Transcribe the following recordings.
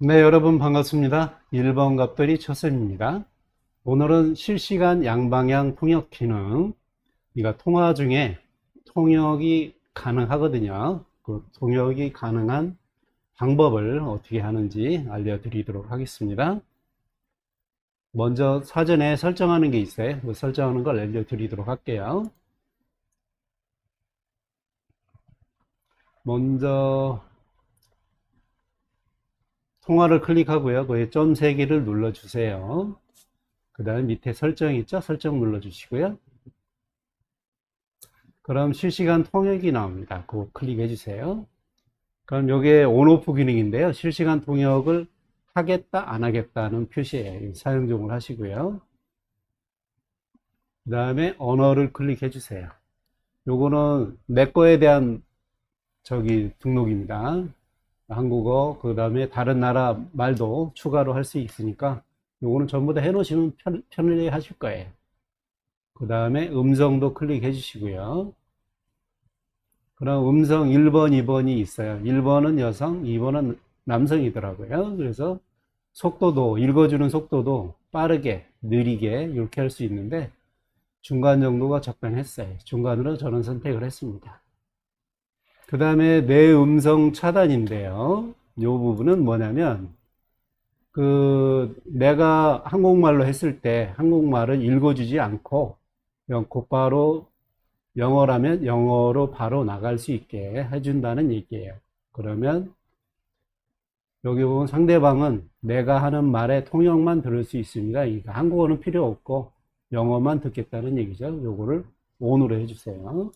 네, 여러분 반갑습니다. 1번 갑돌이 초쌤입니다. 오늘은 실시간 양방향 통역 기능, 그러니까 통화 중에 통역이 가능하거든요. 그 통역이 가능한 방법을 어떻게 하는지 알려드리도록 하겠습니다. 먼저 사전에 설정하는 게 있어요. 그 설정하는 걸 알려드리도록 할게요. 먼저 통화를 클릭하고요. 거기에 점 3개를 눌러주세요. 그 다음 밑에 설정 있죠? 설정 눌러주시고요. 그럼 실시간 통역이 나옵니다. 그거 클릭해 주세요. 그럼 이게 온오프 기능인데요. 실시간 통역을 하겠다, 안 하겠다는 표시예요. 사용 종을 하시고요. 그 다음에 언어를 클릭해 주세요. 요거는 내 거에 대한 저기 등록입니다. 한국어, 그 다음에 다른 나라 말도 추가로 할 수 있으니까 요거는 전부 다 해놓으시면 편, 편리 하실 거예요. 그 다음에 음성도 클릭해 주시고요. 그럼 음성 1번, 2번이 있어요. 1번은 여성, 2번은 남성이더라고요. 그래서 속도도, 읽어주는 속도도 빠르게, 느리게 이렇게 할 수 있는데 중간 정도가 적당했어요. 중간으로 저는 선택을 했습니다. 그 다음에 내 음성 차단인데요. 이 부분은 뭐냐면, 그, 내가 한국말로 했을 때 한국말을 읽어주지 않고, 곧바로 영어라면 영어로 바로 나갈 수 있게 해준다는 얘기예요. 그러면, 여기 보면 상대방은 내가 하는 말의 통역만 들을 수 있습니다. 그러니까 한국어는 필요 없고, 영어만 듣겠다는 얘기죠. 요거를 ON으로 해주세요.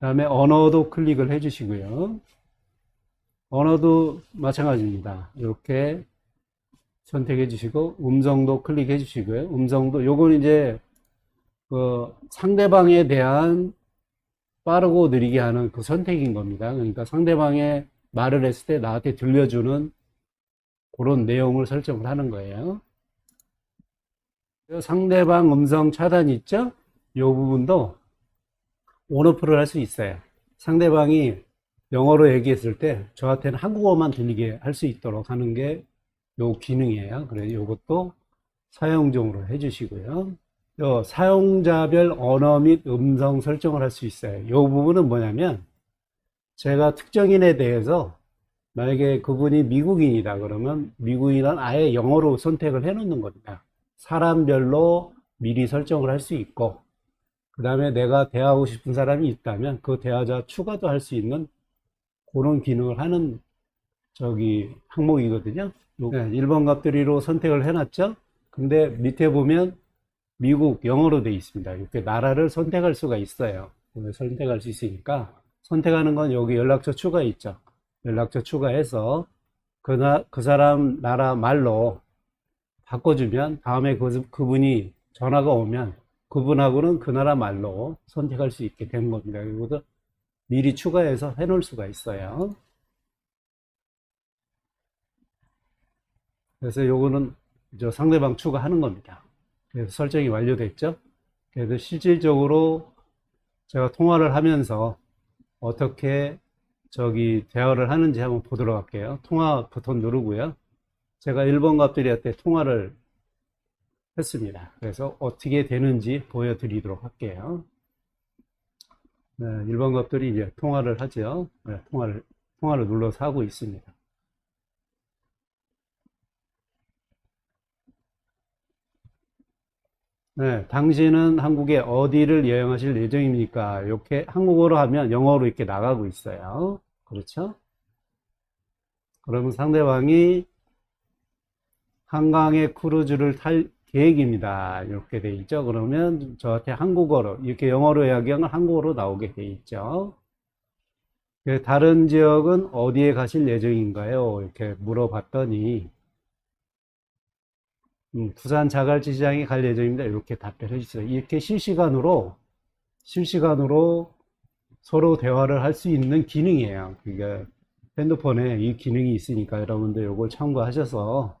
다음에 언어도 클릭을 해주시고요. 언어도 마찬가지입니다. 이렇게 선택해 주시고 음성도 클릭해 주시고요. 음성도 요건 이제 그 상대방에 대한 빠르고 느리게 하는 그 선택인 겁니다. 그러니까 상대방의 말을 했을 때 나한테 들려주는 그런 내용을 설정을 하는 거예요. 상대방 음성 차단 있죠? 이 부분도 온오프를 할 수 있어요. 상대방이 영어로 얘기했을 때 저한테는 한국어만 들리게 할 수 있도록 하는 게 요 기능이에요. 그래서 요것도 사용종으로 해주시고요. 요 사용자별 언어 및 음성 설정을 할 수 있어요. 요 부분은 뭐냐면 제가 특정인에 대해서 만약에 그분이 미국인이다 그러면 미국인은 아예 영어로 선택을 해 놓는 겁니다. 사람별로 미리 설정을 할 수 있고 그 다음에 내가 대하고 싶은 사람이 있다면 그 대하자 추가도 할 수 있는 그런 기능을 하는 저기 항목이거든요. 네, 1번 값들이로 선택을 해놨죠. 근데 밑에 보면 미국 영어로 되어 있습니다. 이렇게 나라를 선택할 수가 있어요. 선택할 수 있으니까 선택하는 건 여기 연락처 추가 있죠. 연락처 추가해서 그, 나, 그 사람 나라 말로 바꿔주면 다음에 그, 그분이 전화가 오면 그분하고는 그 나라 말로 선택할 수 있게 된 겁니다. 이것도 미리 추가해서 해놓을 수가 있어요. 그래서 요거는 저 상대방 추가하는 겁니다. 그래서 설정이 완료됐죠. 그래서 실질적으로 제가 통화를 하면서 어떻게 저기 대화를 하는지 한번 보도록 할게요. 통화 버튼 누르고요. 제가 1번 갑들이한테 통화를 했습니다. 그래서 어떻게 되는지 보여드리도록 할게요. 네, 1번 것들이 이제 통화를 하죠. 네, 통화를, 통화를 눌러서 하고 있습니다. 네, 당신은 한국에 어디를 여행하실 예정입니까? 이렇게 한국어로 하면 영어로 이렇게 나가고 있어요. 그렇죠? 그러면 상대방이 한강의 크루즈를 탈 계획입니다. 이렇게 돼 있죠. 그러면 저한테 한국어로, 이렇게 영어로 이야기하면 한국어로 나오게 돼 있죠. 그 다른 지역은 어디에 가실 예정인가요? 이렇게 물어봤더니, 음, 부산 자갈치시장에 갈 예정입니다. 이렇게 답변해 주세요. 이렇게 실시간으로, 실시간으로 서로 대화를 할 수 있는 기능이에요. 그러니까 핸드폰에 이 기능이 있으니까 여러분들 이걸 참고하셔서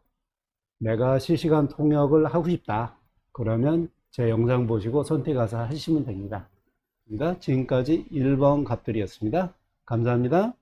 내가 실시간 통역을 하고 싶다. 그러면 제 영상 보시고 선택해서 하시면 됩니다. 지금까지 1번 값들이었습니다. 감사합니다.